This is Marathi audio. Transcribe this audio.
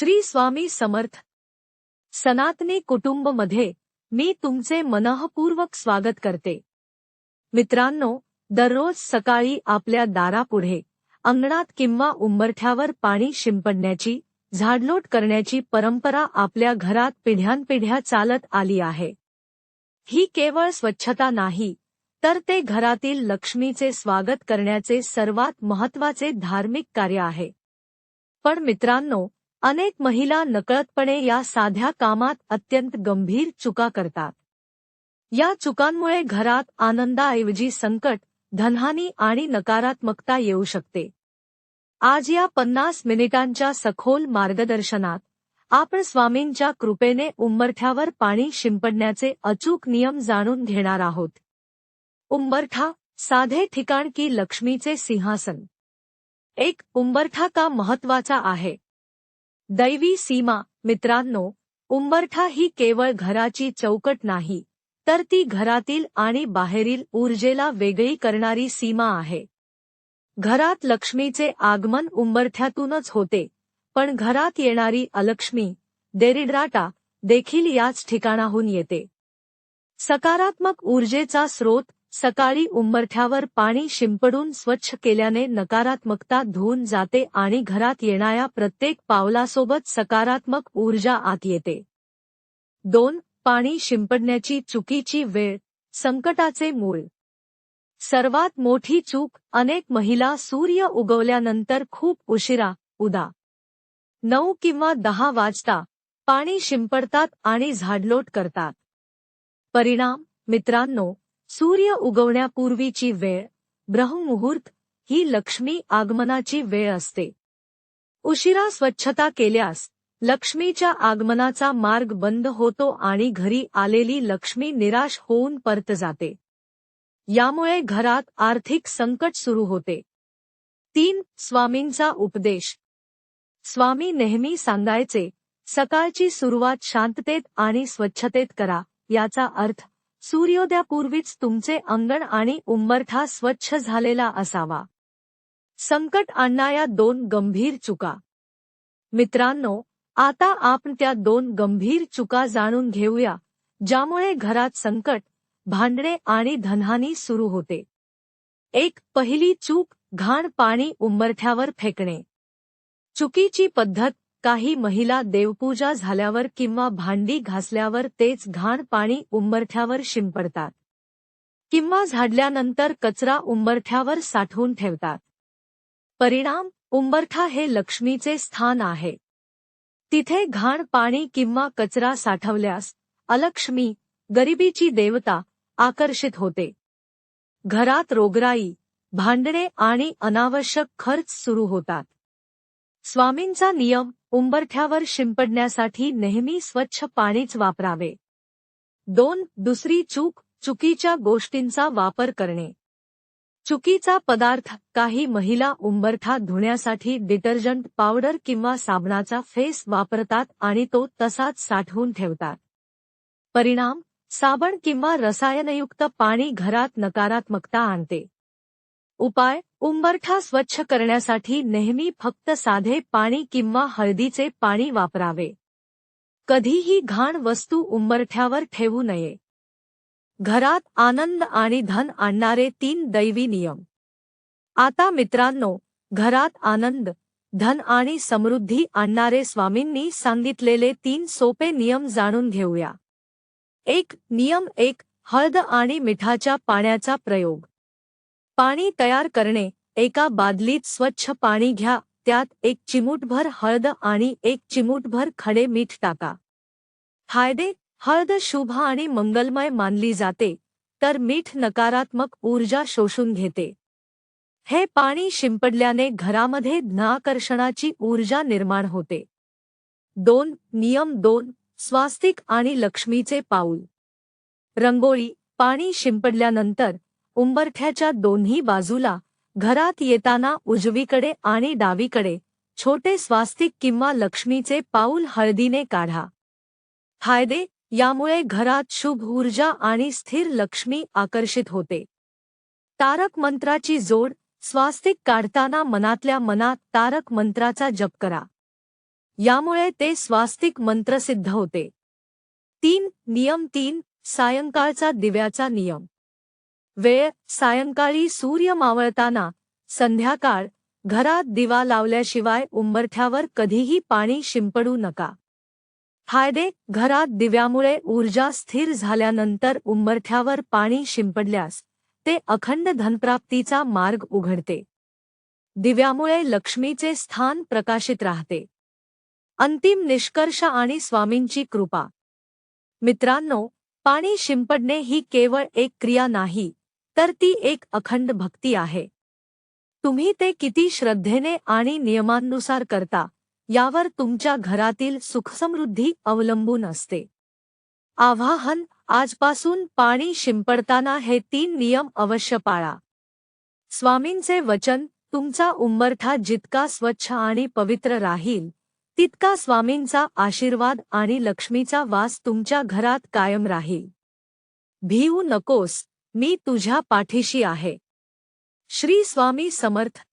श्री स्वामी समर्थ. सनातनी कुटुंबमध्ये मी तुमचे मनःपूर्वक स्वागत करते. मित्रांनो दररोज सकाळी आपल्या दारापुढे अंगणात किंवा उंबरठ्यावर पाणी शिंपडण्याची झाडलोट करण्याची परंपरा आपल्या घरात पिढ्यानपिढ्या चालत आली आहे. ही केवळ स्वच्छता नाही तर ते घरातील लक्ष्मीचे स्वागत करण्याचे सर्वात महत्त्वाचे धार्मिक कार्य आहे. पण मित्रांनो अनेक महिला नकळतपणे या साध्या कामात अत्यंत गंभीर चुका करतात. या चुकांमुळे घरात आनंदाऐवजी संकट धनहानी आणि नकारात्मकता येऊ शकते. आज या पन्नास मिनिटांच्या सखोल मार्गदर्शनात आपण स्वामींच्या कृपेने उंबरठ्यावर पाणी शिंपडण्याचे अचूक नियम जाणून घेणार आहोत. उंबरठा साधे ठिकाण की लक्ष्मीचे सिंहासन. एक उंबरठा का महत्त्वाचा आहे? दैवी सीमा मित्रांनो उंबरठा ही केवळ घराची चौकट नाही तर ती घरातील आणि बाहेरील ऊर्जेला वेगळी करणारी सीमा आहे. घरात लक्ष्मीचे आगमन उंबरठ्यातूनच होते पण घरात येणारी अलक्ष्मी देरिड्राटा देखील याच ठिकाणाहून येते. सकारात्मक ऊर्जेचा स्रोत सकाळी उंबरठ्यावर पाणी शिंपडून स्वच्छ केल्याने नकारात्मकता धुवून जाते आणि घरात येणाऱ्या प्रत्येक पावलासोबत सकारात्मक ऊर्जा आत येते. दोन पाणी शिंपडण्याची चुकीची वेळ संकटाचे मूळ. सर्वात मोठी चूक अनेक महिला सूर्य उगवल्यानंतर खूप उशिरा उदा. नऊ किंवा दहा वाजता पाणी शिंपडतात आणि झाडलोट करतात. परिणाम मित्रांनो सूर्य उगवण्यापूर्वीची वेळ ब्रह्ममुहूर्त ही लक्ष्मी आगमनाची वेळ असते. उशिरा स्वच्छता केल्यास लक्ष्मीच्या आगमनाचा मार्ग बंद होतो आणि घरी आलेली लक्ष्मी निराश होऊन परत जाते. यामुळे घरात आर्थिक संकट सुरू होते. तीन स्वामींचा उपदेश. स्वामी नेहमी सांगायचे सकाळची सुरुवात शांततेत आणि स्वच्छतेत करा याचा अर्थ सूर्योदयापूर्वीच तुमचे अंगण आणि उंबरठा स्वच्छ झालेला असावा. संकट आणणाऱ्या दोन गंभीर चुका. मित्रांनो आता आपण त्या दोन गंभीर चुका जाणून घेऊया ज्यामुळे घरात संकट भांडणे आणि धनहानी सुरू होते. एक पहिली चूक घाण पाणी उंबरठ्यावर फेकणे. चुकीची पद्धत काही महिला देवपूजा झाल्यावर किंवा भांडी घासल्यावर तेच घाण पाणी उंबरठ्यावर शिंपडतात. किंवा झाडल्यानंतर कचरा उंबरठ्यावर साठवून ठेवतात. परिणाम उंबरठा हे लक्ष्मीचे स्थान आहे. तिथे घाण पाणी किंवा कचरा साठवल्यास अलक्ष्मी गरिबीची देवता आकर्षित होते. घरात रोगराई भांडणे आणि अनावश्यक खर्च सुरू होतात. स्वामींचा नियम उंबरठ्यावर शिंपडण्यासाठी नेहमी स्वच्छ पाणीच वापरावे. दोन दुसरी चूक चुकीच्या गोष्टींचा वापर करणे. चुकीचा पदार्थ काही महिला उंबरठा धुण्यासाठी डिटर्जंट पावडर किंवा साबणाचा फेस वापरतात आणि तो तसाच साठवून ठेवतात. परिणाम साबण किंवा रसायनयुक्त पाणी घरात नकारात्मकता आणते. उपाय उंबरठा स्वच्छ करण्यासाठी नेहमी फक्त साधे पाणी किंवा हळदीचे पाणी वापरावे. कधीही घाण वस्तू उंबरठ्यावर ठेवू नये. घरात आनंद आणि धन आणणारे तीन दैवी नियम. आता मित्रांनो घरात आनंद धन आणि समृद्धी आणणारे स्वामींनी सांगितलेले तीन सोपे नियम जाणून घेऊया. एक नियम एक हळद आणि मिठाच्या पाण्याचा प्रयोग. पाणी तयार करणे एका बादलीत स्वच्छ पाणी घ्या त्यात एक चिमूटभर हळद आणि एक चिमूटभर खडे मीठ टाका. फायदे हळद शुभ आणि मंगलमय मानली जाते तर मीठ नकारात्मक ऊर्जा शोषून घेते. हे पाणी शिंपडल्याने घरामध्ये ज्ञाकर्षणाची ऊर्जा निर्माण होते. दोन नियम दोन स्वास्तिक आणि लक्ष्मीचे पाऊल. रंगोळी पाणी शिंपडल्यानंतर उंबरठ्याच्या दोन्ही बाजूला घरात येताना उजवीकडे आणि डावीकडे छोटे स्वास्तिक किंवा लक्ष्मीचे पाऊल हळदीने काढा. फायदे यामुळे घरात शुभ ऊर्जा आणि स्थिर लक्ष्मी आकर्षित होते. तारक मंत्राची जोड स्वास्तिक काढताना मनातल्या मनात तारक मंत्राचा जप करा. यामुळे ते स्वास्तिक मंत्रसिद्ध होते. तीन नियम तीन सायंकाळचा दिव्याचा नियम. वेळ सायंकाळी सूर्य मावळताना संध्याकाळ घरात दिवा लावल्याशिवाय उंबरठ्यावर कधीही पाणी शिंपडू नका. फायदे घरात दिव्यामुळे ऊर्जा स्थिर झाल्यानंतर उंबरठ्यावर पाणी शिंपडल्यास ते अखंड धनप्राप्तीचा मार्ग उघडते. दिव्यामुळे लक्ष्मीचे स्थान प्रकाशित राहते. अंतिम निष्कर्ष आणि स्वामींची कृपा. मित्रांनो पाणी शिंपडणे ही केवळ एक क्रिया नाही तर ती एक अखंड भक्ती आहे. तुम्ही ते किती श्रद्धेने आणि नियमांनुसार करता यावर तुमच्या घरातील सुखसमृद्धी अवलंबून असते. आवाहन आजपासून पाणी शिंपडताना हे तीन नियम अवश्य पाळा. स्वामींचे वचन तुमचा उंबरठा जितका स्वच्छ आणि पवित्र राहील तितका स्वामींचा आशीर्वाद आणि लक्ष्मीचा वास तुमच्या घरात कायम राहील. भिवू नकोस मी तुझ्या पाठीशी आहे. श्री स्वामी समर्थ.